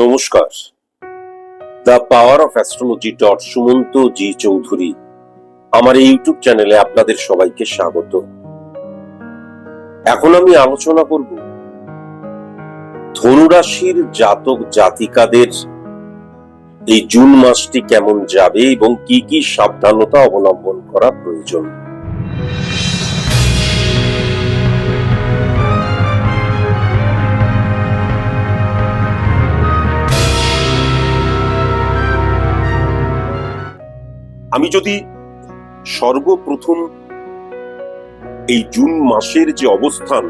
নমস্কার। The power of astrology dot Sumanta G Chowdhury. আমার এই ইউটিউব চ্যানেলে আপনাদের সবাইকে স্বাগত। এখন আমি আলোচনা করব ধনুরাশির জাতক জাতিকাদের এই জুন মাসটি কেমন যাবে এবং কি কি সাবধানতা অবলম্বন করা প্রয়োজন। আমি যদি সর্বপ্রথম এই জুন মাসের যে অবস্থান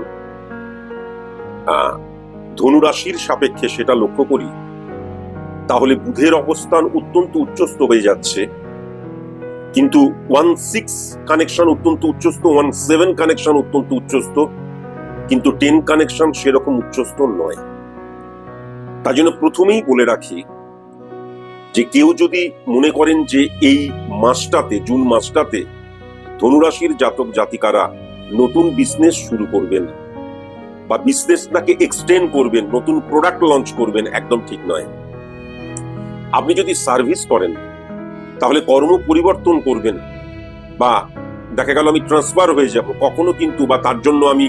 ধনুরাশির সাপেক্ষে সেটা লক্ষ্য করি, তাহলে বুধের অবস্থান অত্যন্ত উচ্চস্থ হয়ে যাচ্ছে। কিন্তু ওয়ান সিক্স কানেকশন অত্যন্ত উচ্চস্থ, ওয়ান সেভেন কানেকশন অত্যন্ত উচ্চস্থ, কিন্তু টেন কানেকশন সেরকম উচ্চস্থ নয়। তাই জন্য প্রথমেই বলে রাখি যে কেউ যদি মনে করেন যে এই মাসটাতে, জুন মাসটাতে ধনুরাশির জাতক জাতিকারা নতুন বিজনেস শুরু করবেন বা বিজনেসটাকে এক্সটেন্ড করবেন, নতুন প্রোডাক্ট লঞ্চ করবেন, একদম ঠিক নয়। আপনি যদি সার্ভিস করেন, তাহলে কর্ম পরিবর্তন করবেন বা দেখা গেল আমি ট্রান্সফার হয়ে যাব, কখনো কিন্তু বা তার জন্য আমি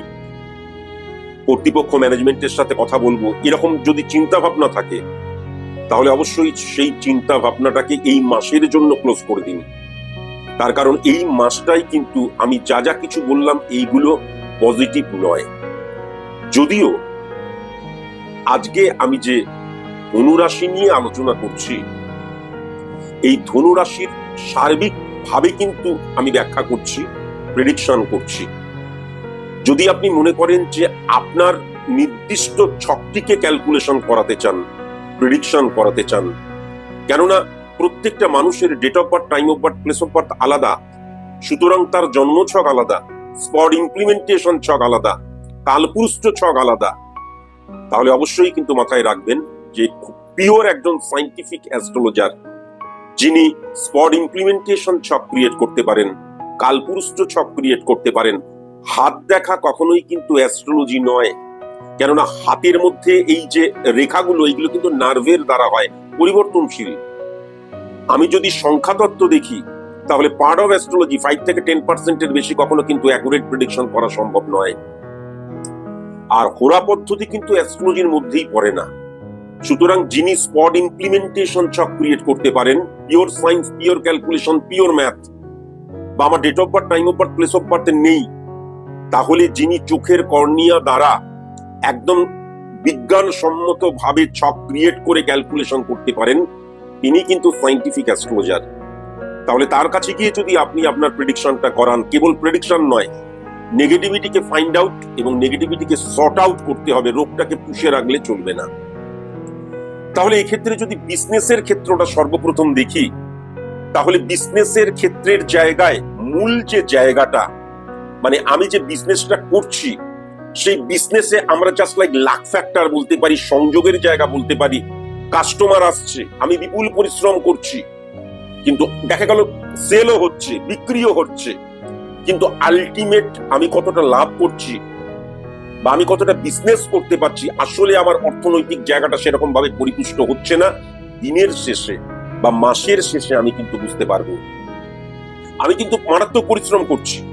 কর্তৃপক্ষ ম্যানেজমেন্টের সাথে কথা বলব, এরকম যদি চিন্তা ভাবনা থাকে তাহলে অবশ্যই সেই চিন্তা ভাবনাটাকে এই মাসের জন্য ক্লোজ করে দিন। তার কারণ এই মাসটাই কিন্তু আমি যা যা কিছু বললাম এইগুলো পজিটিভ নয়। যদিও আজকে আমি যে ধনুরাশি নিয়ে আলোচনা করছি, এই ধনুরাশির সার্বিক ভাবে কিন্তু আমি ব্যাখ্যা করছি প্রেডিকশন করছি। যদি আপনি মনে করেন যে আপনার নির্দিষ্ট ছকটিকে ক্যালকুলেশন করাতে চান প্রেডিকশন করাতে চান। কেননা, প্রত্যেকটা মানুষের date of birth time of birth place of birth আলাদা। সুতরাং তার জন্ম ছক আলাদা স্পট ইমপ্লিমেন্টেশন ছক আলাদা কালপুরুষ্ট ছক আলাদা। তাহলে অবশ্যই কিন্তু মাথায় রাখবেন যে পিওর একজন সাইন্টিফিক অ্যাস্ট্রোলজার যিনি স্পট ইমপ্লিমেন্টেশন ছক ক্রিয়েট করতে পারেন কালপুরুষ্ট ছক ক্রিয়েট করতে পারেন। হাত দেখা কখনোই কিন্তু অ্যাস্ট্রোলজি নয়। কেননা হাতের মধ্যে এই যে রেখাগুলো এইগুলো কিন্তু নার্ভের দ্বারা হয়, পরিবর্তনশীল। আমি যদি সংখ্যাতত্ত্ব দেখি, তাহলে পার্ট অফ অ্যাস্ট্রোলজি ফাইভ থেকে টেন পার্সেন্টের বেশি কখনো কিন্তু অ্যাকুরেট প্রেডিকশন করা সম্ভব নয়। আর হোরা পদ্ধতি কিন্তু অ্যাস্ট্রোলজির মধ্যেই পড়ে না। সুতরাং যিনি স্পট ইমপ্লিমেন্টেশন ছক ক্রিয়েট করতে পারেন pure science pure calculation pure math বা আমার date of birth time of birth place of birth নেই, তাহলে যিনি চোখের কর্নিয়া দ্বারা একদম বিজ্ঞানসম্মত ভাবে ছক ক্রিয়েট করে ক্যালকুলেশন করতে পারেন, তিনি কিন্তু সাইন্টিফিক অ্যাস্ট্রোলজার তাহলে তার কাছে গিয়ে যদি আপনি আপনার প্রেডিকশনটা করান, কেবল প্রেডিকশন নয় নেগেটিভিটিকে ফাইন্ড আউট এবং নেগেটিভিটিকে সর্ট আউট করতে হবে, রোগটাকে পুষে রাখলে চলবে না। তাহলে এক্ষেত্রে যদি বিজনেসের ক্ষেত্রটা সর্বপ্রথম দেখি, তাহলে বিজনেসের ক্ষেত্রের জায়গায় মূল যে জায়গাটা মানে আমি যে বিজনেসটা করছি সেই বিজনেসে আমরা জাস্ট লাইক লাক ফ্যাক্টর বলতে পারি, সংযোগের জায়গা বলতে পারি। কাস্টমার আসছে, আমি বিপুল পরিশ্রম করছি। কিন্তু দেখা গেল সেলও হচ্ছে, বিক্রিও হচ্ছে। কিন্তু আলটিমেট আমি কতটা লাভ করছি বা আমি কতটা বিজনেস করতে পারছি, আসলে আমার অর্থনৈতিক জায়গাটা সেরকম ভাবে পরিপুষ্ট হচ্ছে না। দিনের শেষে বা মাসের শেষে আমি কিন্তু বুঝতে পারব। আমি কিন্তু মারাত্মক পরিশ্রম করছি।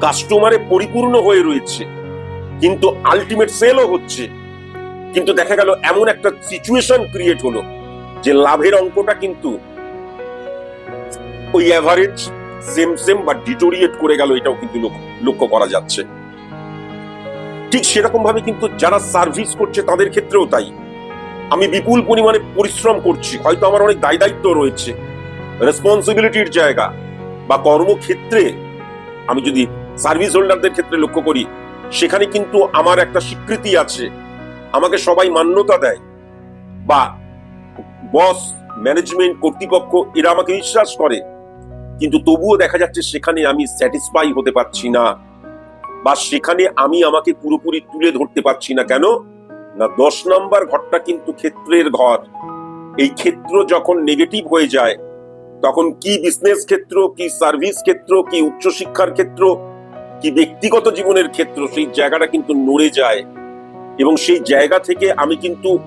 কাস্টমারে পরিপূর্ণ হয়ে রয়েছে। কিন্তু আলটিমেট সেলও হচ্ছে। কিন্তু দেখা গেল, এমন একটা সিচুয়েশন ক্রিয়েট হলো যে লাভের অঙ্কটা কিন্তু ওই অ্যাভারেজ সেম সেম বা ডিটোরিয়েট করে গেল, এটাও কিন্তু লক্ষ্য- করা যাচ্ছে। ঠিক সেরকম ভাবে কিন্তু যারা সার্ভিস করছে তাদের ক্ষেত্রেও তাই। আমি বিপুল পরিমাণে পরিশ্রম করছি, হয়তো আমার অনেক দায় দায়িত্ব রয়েছে। রেসপন্সিবিলিটির জায়গা বা কর্মক্ষেত্রে আমি যদি সার্ভিস হোল্ডারদের ক্ষেত্রে লক্ষ্য করি সেখানে কিন্তু আমার একটা স্বীকৃতি আছে। আমাকে সবাই মান্যতা দেয়। বা বস, ম্যানেজমেন্ট, কর্তৃপক্ষ, এরা আমাকে বিশ্বাস করে। কিন্তু তবুও দেখা যাচ্ছে সেখানে আমি স্যাটিসফাই হতে পারছি না। বা সেখানে আমি আমাকে পুরোপুরি তুলে ধরতে পারছি না। কেন? না, দশ নম্বর ঘরটা কিন্তু ক্ষেত্রের ঘর। এই ক্ষেত্র যখন নেগেটিভ হয়ে যায়, তখন কি বিজনেস ক্ষেত্র, কি সার্ভিস ক্ষেত্র, কি উচ্চশিক্ষার ক্ষেত্র কি ব্যক্তিগত জীবনের ক্ষেত্র, সেই জায়গাটা কিন্তু নড়ে যায়। এবং সেই জায়গা থেকে আমি কিন্তু,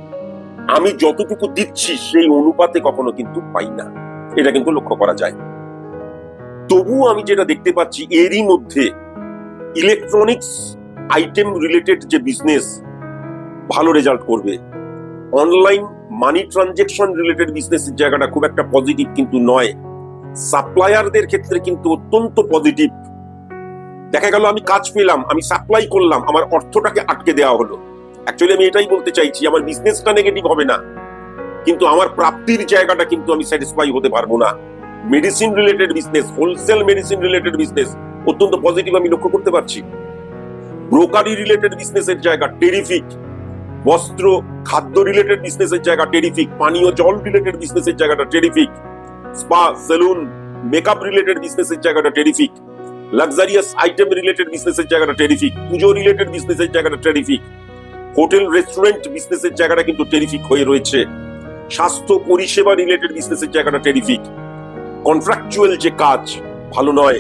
আমি যতটুকু দিচ্ছি, সেই অনুপাতে কখনো কিন্তু পাই না। এটা কিন্তু লক্ষ্য করা যায়। তবু আমি যেটা দেখতে পাচ্ছি, এরই মধ্যে ইলেকট্রনিক্স আইটেম রিলেটেড যে বিজনেস ভালো রেজাল্ট করবে। অনলাইন মানি ট্রানজেকশন রিলেটেড বিজনেসের জায়গাটা খুব একটা পজিটিভ কিন্তু নয়। সাপ্লায়ারদের ক্ষেত্রে কিন্তু অত্যন্ত পজিটিভ দেখা গেল আমি কাজ পেলাম, আমি সাপ্লাই করলাম, আমার অর্থটাকে আটকে দেওয়া হলো। অ্যাকচুয়ালি আমি এটাই বলতে চাইছি, আমার বিজনেসটা নেগেটিভ হবে না। কিন্তু আমার প্রাপ্তির জায়গাটা কিন্তু আমি স্যাটিসফাই হতে পারব না। Medicine related business wholesale medicine related business অত্যন্ত পজিটিভ আমি লক্ষ্য করতে পারছি। ব্রোকারি রিলেটেড বিজনেসের জায়গা টেরিফিক বস্ত্র, খাদ্য রিলেটেড বিজনেসের জায়গা টেরিফিক পানীয়, জল রিলেটেড বিজনেসের জায়গাটা terrific spa salon makeup related বিজনেসের জায়গাটা টেরিফিক লাক্সারিয়াস আইটেম রিলেটেড বিজনেসের জায়গাটা টেরিফিক পুজো রিলেটেড বিজনেসের জায়গাটা টেরিফিক হোটেল রেস্টুরেন্ট বিজনেসের জায়গাটা কিন্তু টেরিফিক হয়ে রয়েছে, স্বাস্থ্য পরিষেবা রিলেটেড বিজনেসের জায়গাটা টেরিফিক কন্ট্রাকচুয়াল যে কাজ, ভালো নয়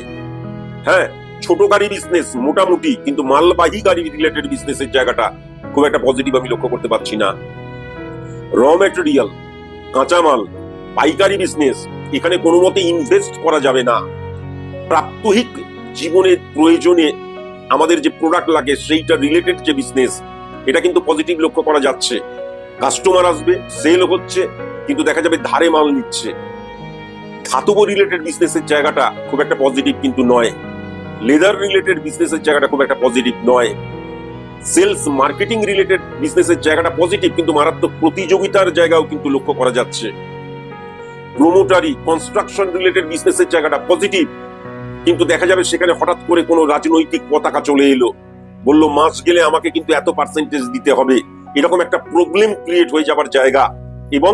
হ্যাঁ ছোট গাড়ি বিজনেস মোটামুটি, কিন্তু মালবাহী গাড়ি রিলেটেড বিজনেসের জায়গাটা খুব একটা পজিটিভ আমি লক্ষ্য করতে পারছি না। র ম্যাটেরিয়াল কাঁচামাল, পাইকারি বিজনেস এখানে কোনো মতে ইনভেস্ট করা যাবে না। প্রাত্যহিক জীবনের প্রয়োজনে আমাদের যে প্রোডাক্ট লাগে, সেইটা রিলেটেড যে বিজনেস এটা কিন্তু পজিটিভ লক্ষ্য করা যাচ্ছে। কাস্টমার আসবে সেল হচ্ছে, কিন্তু দেখা যাবে ধারে মাল নিচ্ছে। ধাতব রিলেটেড বিজনেসের জায়গাটা খুব একটা পজিটিভ কিন্তু নয়। লেদার রিলেটেড বিজনেসের জায়গাটা খুব একটা পজিটিভ নয়। সেলস মার্কেটিং রিলেটেড বিজনেসের জায়গাটা পজিটিভ কিন্তু মারাত্মক প্রতিযোগিতার জায়গাও কিন্তু লক্ষ্য করা যাচ্ছে। প্রোমোটারি কনস্ট্রাকশন রিলেটেড বিজনেসের জায়গাটা পজিটিভ কিন্তু দেখা যাবে সেখানে হঠাৎ করে কোনো রাজনৈতিক পতাকা চলে এলো। বলল, মাস গেলে আমাকে কিন্তু এত পার্সেন্টেজ দিতে হবে। এরকম একটা প্রবলেম ক্রিয়েট হয়ে যাবার জায়গা। এবং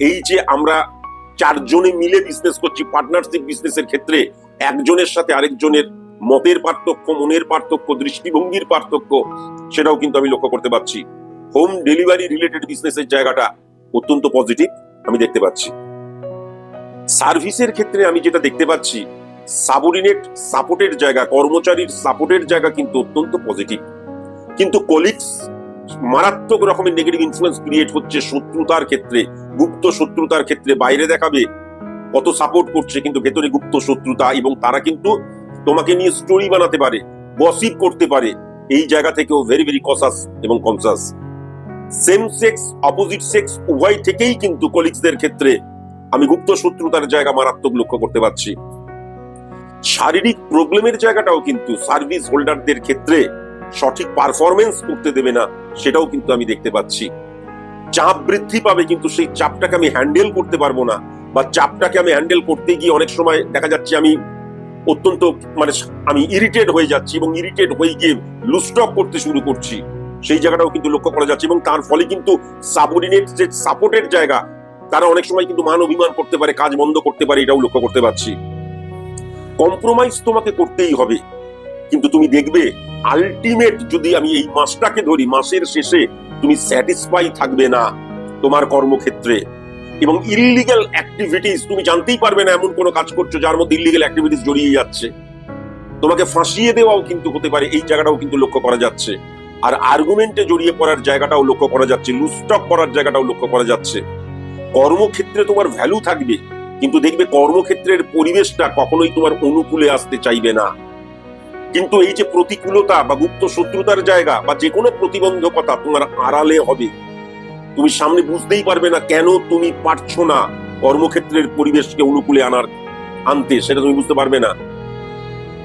এই যে আমরা চারজনে মিলে বিজনেস করছি পার্টনারশিপ বিজনেসের ক্ষেত্রে, একজনের সাথে আরেকজনের মতের পার্থক্য, মনের পার্থক্য, দৃষ্টিভঙ্গির পার্থক্য, সেটাও কিন্তু আমি লক্ষ্য করতে পারছি। হোম ডেলিভারি রিলেটেড বিজনেসের জায়গাটা অত্যন্ত পজিটিভ আমি দেখতে পাচ্ছি। সার্ভিসের ক্ষেত্রে আমি যেটা দেখতে পাচ্ছি সাবঅর্ডিনেট সাপোর্টের জায়গা, কর্মচারীর সাপোর্টের জায়গা কিন্তু অত্যন্ত পজিটিভ কিন্তু কলিগস মারাত্মক রকমের নেগেটিভ ইনফ্লুয়েন্স ক্রিয়েট হচ্ছে শত্রুতার ক্ষেত্রে, গুপ্ত শত্রুতার ক্ষেত্রে, বাইরে দেখাবে কত সাপোর্ট করছে, কিন্তু ভেতরে গুপ্ত শত্রুতা এবং তারা কিন্তু তোমাকে নিয়ে স্টোরি বানাতে পারে গসিপ করতে পারে। এই জায়গা থেকেও ভেরি ভেরি কসাস এবং conscious same sex opposite sex উভয় থেকেই কিন্তু কলিগসদের ক্ষেত্রে আমি গুপ্ত শত্রুতার জায়গা মারাত্মক লক্ষ্য করতে পারছি। শারীরিক প্রবলেমের জায়গাটাও কিন্তু সার্ভিস হোল্ডারদের ক্ষেত্রে সঠিক পারফরমেন্স করতে দেবে না, সেটাও কিন্তু আমি দেখতে পাচ্ছি। চাপ বৃদ্ধি পাবে কিন্তু সেই চাপটাকে আমি হ্যান্ডেল করতে পারব না বা চাপটাকে আমি হ্যান্ডেল করতে গিয়ে অনেক সময় দেখা যাচ্ছে আমি অত্যন্ত মানে আমি ইরিটেট হয়ে যাচ্ছি এবং ইরিটেট হয়ে গিয়ে লুস্টক করতে শুরু করছি। সেই জায়গাটাও কিন্তু লক্ষ্য করা যাচ্ছে এবং তার ফলে কিন্তু সাবঅর্ডিনেট যে সাপোর্টের জায়গা, তারা অনেক সময় কিন্তু মান অভিমান করতে পারে, কাজ বন্ধ করতে পারে, এটাও লক্ষ্য করতে পারছি। কম্প্রোমাইজ তোমাকে করতেই হবে। কিন্তু তুমি দেখবে আলটিমেট যদি আমি এই মাসটাকে ধরি, মাসের শেষে তুমি স্যাটিসফাই থাকবে না তোমার কর্মক্ষেত্রে। এবং ইলিগাল অ্যাক্টিভিটিস তুমি জানতেই পারবে না এমন কোনো কাজ করছ যার মধ্যে ইলিগাল অ্যাক্টিভিটিস জড়িয়ে যাচ্ছে। তোমাকে ফাঁসিয়ে দেওয়াও কিন্তু হতে পারে, এই জায়গাটাও কিন্তু লক্ষ্য করা যাচ্ছে। আর আর্গুমেন্টে জড়িয়ে পড়ার জায়গাটাও লক্ষ্য করা যাচ্ছে লুস্টক করার জায়গাটাও লক্ষ্য করা যাচ্ছে। কর্মক্ষেত্রে তোমার ভ্যালু থাকবে। কিন্তু দেখবে কর্মক্ষেত্রের পরিবেশটা কখনোই তোমার অনুকূলে আসতে চাইবে না। কিন্তু এই যে প্রতিকূলতা বা গুপ্ত শত্রুতার জায়গা বা যে কোনো প্রতিবন্ধকতা তোমার আড়ালে হবে। তুমি সামনে বুঝতেই পারবে না কেন তুমি পারছ না কর্মক্ষেত্রের পরিবেশকে অনুকূলে আনার, আনতে, সেটা তুমি বুঝতে পারবে না।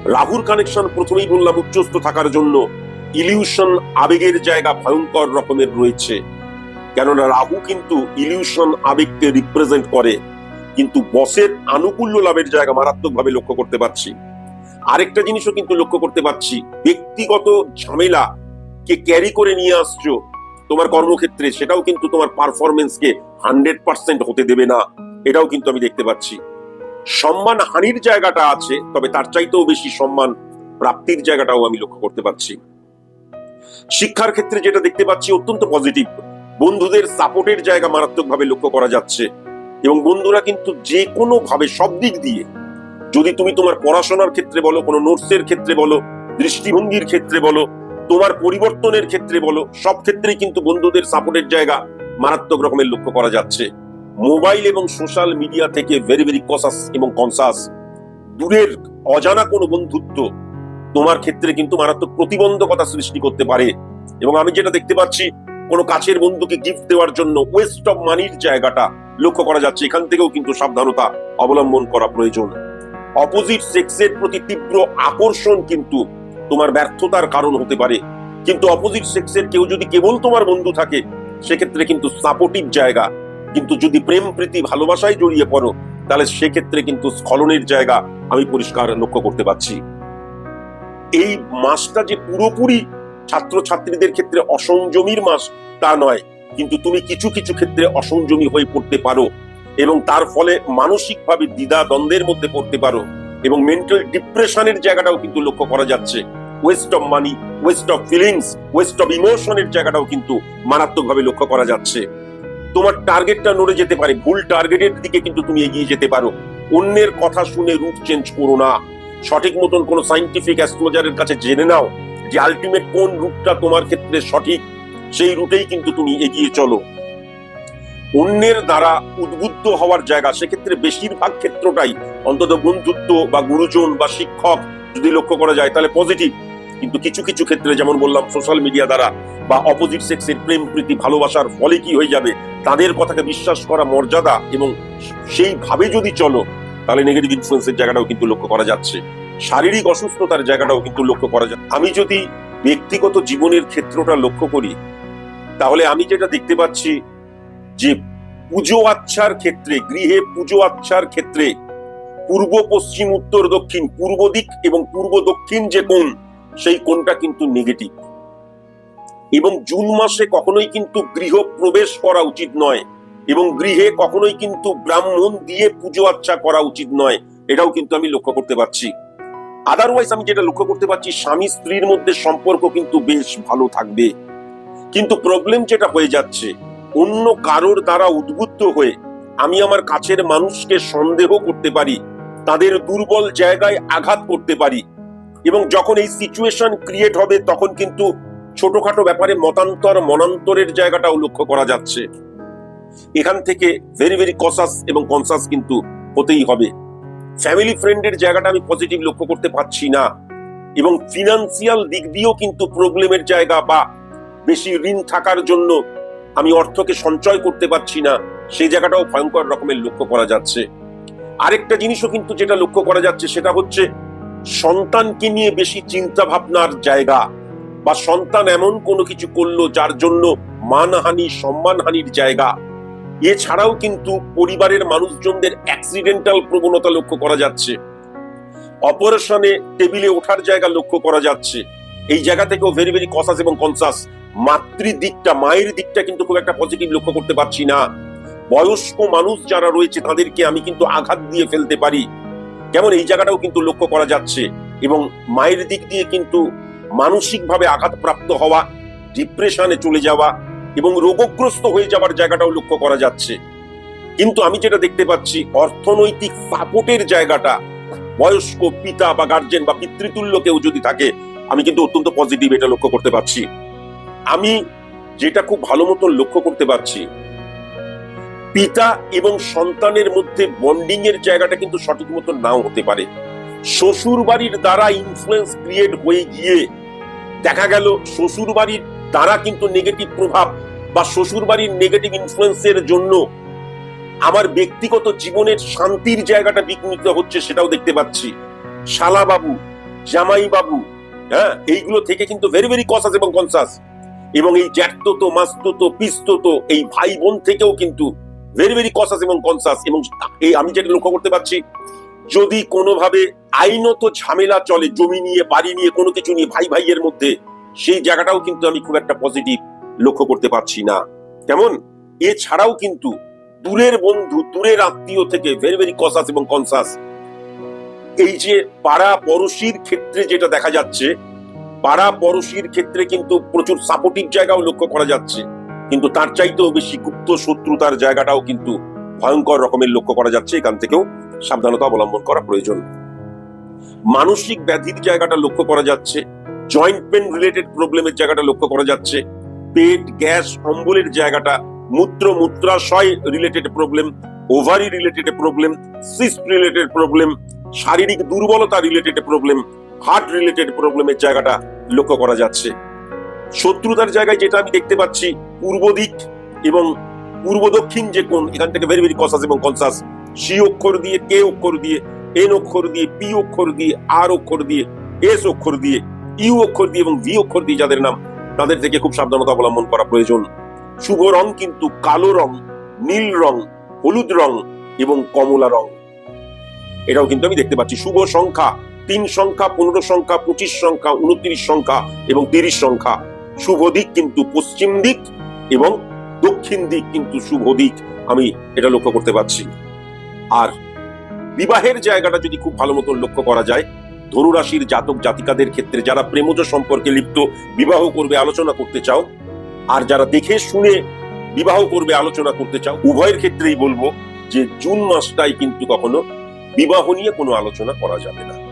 রাহুর কানেকশন প্রথমেই বললাম উচ্চস্থ থাকার জন্য। ইলিউশন আবেগের জায়গা ভয়ঙ্কর রকমের রয়েছে। কেননা রাহু কিন্তু ইলিউশন আবেগকে রিপ্রেজেন্ট করে। কিন্তু বসের আনুকূল্য লাভের জায়গা মারাত্মকভাবে লক্ষ্য করতে পারছি। আরেকটা জিনিসও কিন্তু লক্ষ্য করতে পারছি। ব্যক্তিগত ঝামেলা কে ক্যারি করে নিয়ে আসছো তোমার কর্মক্ষেত্রে, সেটাও কিন্তু তোমার পারফরমেন্সকে হান্ড্রেড পার্সেন্ট হতে দেবে না, এটাও কিন্তু আমি দেখতে পাচ্ছি। সম্মান হানির জায়গাটা আছে, তবে তার চাইতেও বেশি সম্মান প্রাপ্তির জায়গাটাও আমি লক্ষ্য করতে পারছি। শিক্ষার ক্ষেত্রে যেটা দেখতে পাচ্ছি অত্যন্ত পজিটিভ বন্ধুদের সাপোর্টের জায়গা মারাত্মকভাবে লক্ষ্য করা যাচ্ছে। এবং বন্ধুরা কিন্তু যে কোনো ভাবে সব দিক দিয়ে, যদি তুমি তোমার পড়াশোনার ক্ষেত্রে বলো, কোনো নোটসের ক্ষেত্রে বলো, দৃষ্টিভঙ্গির ক্ষেত্রে বলো, তোমার পরিবর্তনের ক্ষেত্রে বলো, সব ক্ষেত্রেই কিন্তু বন্ধুদের সাপোর্টের জায়গা মারাত্মক রকমের লক্ষ্য করা যাচ্ছে। মোবাইল এবং সোশ্যাল মিডিয়া থেকে ভেরি ভেরি কসাস এবং কনসাস দূরের, অজানা কোনো বন্ধুত্ব তোমার ক্ষেত্রে কিন্তু মারাত্মক প্রতিবন্ধকতা সৃষ্টি করতে পারে। এবং আমি যেটা দেখতে পাচ্ছি কোনো কাছের বন্ধুকে গিফট দেওয়ার জন্য ওয়েস্ট অফ মানির জায়গাটা লক্ষ্য করা যাচ্ছে। এখান থেকেও কিন্তু সাবধানতা অবলম্বন করা প্রয়োজন। অপোজিট সেক্সের প্রতি তীব্র আকর্ষণ কিন্তু তোমার ব্যর্থতার কারণ হতে পারে। কিন্তু অপোজিট সেক্সের কেউ যদি কেবল তোমার বন্ধু থাকে, সেক্ষেত্রে কিন্তু সাপোর্টিভ জায়গা, কিন্তু যদি প্রেম, প্রীতি, ভালোবাসায় জড়িয়ে পড়ো, তাহলে সেক্ষেত্রে কিন্তু স্খলনের জায়গা আমি পরিষ্কার লক্ষ্য করতে পারছি। এই মাসটা যে পুরোপুরি ছাত্রছাত্রীদের ক্ষেত্রে অসংযমীর মাস তা নয়, কিন্তু তুমি কিছু কিছু ক্ষেত্রে অসংযমী হয়ে পড়তে পারো এবং তার ফলে মানসিকভাবে দ্বিধা দ্বন্দ্বের মধ্যে পড়তে পারো এবং মেন্টাল ডিপ্রেশনের জায়গাটাও কিন্তু লক্ষ্য করা যাচ্ছে। Waste of money waste of feelings waste of ইমোশনের জায়গাটাও কিন্তু মারাত্মকভাবে লক্ষ্য করা যাচ্ছে। তোমার টার্গেটটা নড়ে যেতে পারে, ভুল টার্গেটের দিকে কিন্তু তুমি এগিয়ে যেতে পারো। অন্যের কথা শুনে রুট চেঞ্জ করো না। সঠিক মতন কোনো সাইন্টিফিক অ্যাস্ট্রোলজারের কাছে জেনে নাও। যে আলটিমেট কোন রুটটা তোমার ক্ষেত্রে সঠিক, সেই রুটেই কিন্তু তুমি এগিয়ে চলো। অন্যের দ্বারা উদ্বুদ্ধ হওয়ার জায়গা, সেক্ষেত্রে বেশিরভাগ ক্ষেত্রটাই অন্তত বন্ধুত্ব বা গুরুজন বা শিক্ষক যদি লক্ষ্য করা যায়, তাহলে পজিটিভ কিন্তু কিছু কিছু ক্ষেত্রে যেমন বললাম সোশ্যাল মিডিয়া দ্বারা বা অপোজিট সেক্সের প্রেম, প্রীতি, ভালোবাসার ফলে কি হয়ে যাবে, তাদের কথাকে বিশ্বাস করা মর্যাদা এবং সেইভাবে যদি চলো, তাহলে নেগেটিভ ইনফ্লুয়েন্সের জায়গাটাও কিন্তু লক্ষ্য করা যাচ্ছে। শারীরিক অসুস্থতার জায়গাটাও কিন্তু লক্ষ্য করা যায়। আমি যদি ব্যক্তিগত জীবনের ক্ষেত্রটা লক্ষ্য করি, তাহলে আমি যেটা দেখতে পাচ্ছি যে পুজো আচ্ছার ক্ষেত্রে, গৃহে পুজো আচ্ছার ক্ষেত্রে পূর্ব, পশ্চিম, উত্তর, দক্ষিণ, পূর্ব দিক এবং পূর্ব, দক্ষিণ যে কোণ, সেই কোণটা কিন্তু নেগেটিভ এবং জুন মাসে কখনোই কিন্তু গৃহ প্রবেশ করা উচিত নয় এবং গৃহে কখনোই কিন্তু ব্রাহ্মণ দিয়ে পুজো আচ্ছা করা উচিত নয়, এটাও কিন্তু আমি লক্ষ্য করতে পারছি। আদারওয়াইজ আমি যেটা লক্ষ্য করতে পারছি, স্বামী স্ত্রীর মধ্যে সম্পর্ক কিন্তু বেশ ভালো থাকবে। কিন্তু প্রবলেম যেটা হয়ে যাচ্ছে, অন্য কারোর দ্বারা উদ্বুদ্ধ হয়ে আমি আমার কাছের মানুষকে সন্দেহ করতে পারি, তাদের দুর্বল জায়গায় আঘাত করতে পারি এবং যখন এই সিচুয়েশন ক্রিয়েট হবে, তখন কিন্তু ছোটখাটো ব্যাপারে মতান্তর, মনান্তরের জায়গাটাও লক্ষ্য করা যাচ্ছে। এখান থেকে ভেরি ভেরি কসাস এবং কনসাস কিন্তু হতেই হবে। ফ্যামিলি ফ্রেন্ডের জায়গাটা আমি পজিটিভ লক্ষ্য করতে পারছি না। এবং ফিনান্সিয়াল দিক দিয়েও কিন্তু প্রবলেমের জায়গা বা বেশি ঋণ থাকার জন্য আমি অর্থকে সঞ্চয় করতে পারছি না। সেই জায়গাটাও ভয়ঙ্কর রকমের লক্ষ্য করা যাচ্ছে। আরেকটা জিনিসও কিন্তু যেটা লক্ষ্য করা যাচ্ছে, সেটা হচ্ছে সন্তানকে নিয়ে বেশি চিন্তা ভাবনার জায়গা বা সন্তান এমন কোনো কিছু করল যার জন্য মানহানি, সম্মানহানির জায়গা। এছাড়াও কিন্তু পরিবারের মানুষজনদের অ্যাক্সিডেন্টাল প্রবণতা লক্ষ্য করা যাচ্ছে। অপারেশনে টেবিলে ওঠার জায়গা লক্ষ্য করা যাচ্ছে। এই জায়গা থেকেও ভেরি ভেরি কসাস এবং কনসাস মাতৃ দিকটা মায়ের দিকটা কিন্তু খুব একটা পজিটিভ লক্ষ্য করতে পারছি না। বয়স্ক মানুষ যারা রয়েছে, তাদেরকে আমি কিন্তু আঘাত দিয়ে ফেলতে পারি। কেমন? এই জায়গাটাও কিন্তু লক্ষ্য করা যাচ্ছে। এবং মায়ের দিক দিয়ে কিন্তু মানসিকভাবে আঘাতপ্রাপ্ত হওয়া ডিপ্রেশনে চলে যাওয়া এবং রোগগ্রস্ত হয়ে যাওয়ার জায়গাটাও লক্ষ্য করা যাচ্ছে। কিন্তু আমি যেটা দেখতে পাচ্ছি, অর্থনৈতিক সাপোর্টের জায়গাটা, বয়স্ক পিতা বা গার্জেন বা পিতৃতুল্য কেউ যদি থাকে, আমি কিন্তু অত্যন্ত পজিটিভ এটা লক্ষ্য করতে পারছি। আমি যেটা খুব ভালো মতন লক্ষ্য করতে পারছি, পিতা এবং সন্তানের মধ্যে বন্ডিং এর জায়গাটা কিন্তু সঠিক মতো নাও হতে পারে। শ্বশুর বাড়ির দ্বারা ইনফ্লুয়েন্স ক্রিয়েট হয়ে গিয়ে দেখা গেল শ্বশুর বাড়ির দ্বারা কিন্তু নেগেটিভ প্রভাব বা শ্বশুর বাড়ির নেগেটিভ ইনফ্লুয়েন্সের জন্য আমার ব্যক্তিগত জীবনের শান্তির জায়গাটা বিঘ্নিত হচ্ছে সেটাও দেখতে পাচ্ছি। শালা বাবু জামাই বাবু হ্যাঁ এইগুলো থেকে কিন্তু ভেরি ভেরি কসাস এবং কনসাস এবং এই জ্যাঠতো মাস্ততো, পিস্ততো, এই ভাই বোন থেকেও কিন্তু ভেরি ভেরি কসাস এবং কনসাস এবং এই আমি যেটা লক্ষ্য করতে পারছি, যদি কোনোভাবে আইনত ঝামেলা চলে, জমি নিয়ে, বাড়ি নিয়ে, কোনো কিছু নিয়ে ভাই ভাইয়ের মধ্যে সেই জায়গাটাও কিন্তু আমি খুব একটা পজিটিভ লক্ষ্য করতে পারছি না। কেমন? এছাড়াও কিন্তু দূরের বন্ধু, দূরের আত্মীয় থেকে ভেরি ভেরি কসাস এবং কনসাস এই যে পাড়া পড়শির ক্ষেত্রে যেটা দেখা যাচ্ছে, পাড়া পড়শির ক্ষেত্রে কিন্তু প্রচুর সাপোর্টিভ জায়গাও লক্ষ্য করা যাচ্ছে। কিন্তু তার চাইতেও বেশি গুপ্ত শত্রুতার জায়গাটাও কিন্তু ভয়ঙ্কর রকমের লক্ষ্য করা যাচ্ছে। এখান থেকেও সাবধানতা অবলম্বন করা প্রয়োজন। মানসিক ব্যাধির জায়গাটা লক্ষ্য করা যাচ্ছে। জয়েন্ট পেন রিলেটেড প্রবলেমের জায়গাটা লক্ষ্য করা যাচ্ছে। পেট, গ্যাস, অম্বলের জায়গাটা, মূত্র, মূত্রাশয় related problem, ovary related problem, cyst related problem, শারীরিক দুর্বলতা রিলেটেড প্রবলেম, হার্ট রিলেটেড প্রবলেমের জায়গাটা লক্ষ্য করা যাচ্ছে। শত্রুতার জায়গায় যেটা আমি দেখতে পাচ্ছি, পূর্ব দিক এবং পূর্ব দক্ষিণ যে কোন এখান থেকে ভেরি ভেরি কসাস এবং কনসাস সি অক্ষর দিয়ে কে অক্ষর দিয়ে এন অক্ষর দিয়ে পি অক্ষর দিয়ে আর অক্ষর দিয়ে এস অক্ষর দিয়ে ইউ অক্ষর দিয়ে এবং ভি অক্ষর দিয়ে যাদের নাম, তাদের থেকে খুব সাবধানতা অবলম্বন করা প্রয়োজন। শুভ রং কিন্তু কালো রং, নীল রং, হলুদ রং এবং কমলা রং। এটাও কিন্তু আমি দেখতে পাচ্ছি। শুভ সংখ্যা তিন সংখ্যা, পনেরো সংখ্যা, পঁচিশ সংখ্যা, উনত্রিশ সংখ্যা এবং তিরিশ সংখ্যা। শুভ দিক কিন্তু পশ্চিম দিক এবং দক্ষিণ দিক কিন্তু শুভ দিক। আমি এটা লক্ষ্য করতে পারছি। আর বিবাহের জায়গাটা যদি খুব ভালো মতন লক্ষ্য করা যায় ধনুরাশির জাতক জাতিকাদের ক্ষেত্রে যারা প্রেমজ সম্পর্কে লিপ্ত, বিবাহ করবে, আলোচনা করতে চাও, আর যারা দেখে শুনে বিবাহ করবে, আলোচনা করতে চাও, উভয়ের ক্ষেত্রেই বলব যে জুন মাসটাই কিন্তু কখনো বিবাহ নিয়ে কোনো আলোচনা করা যাবে না।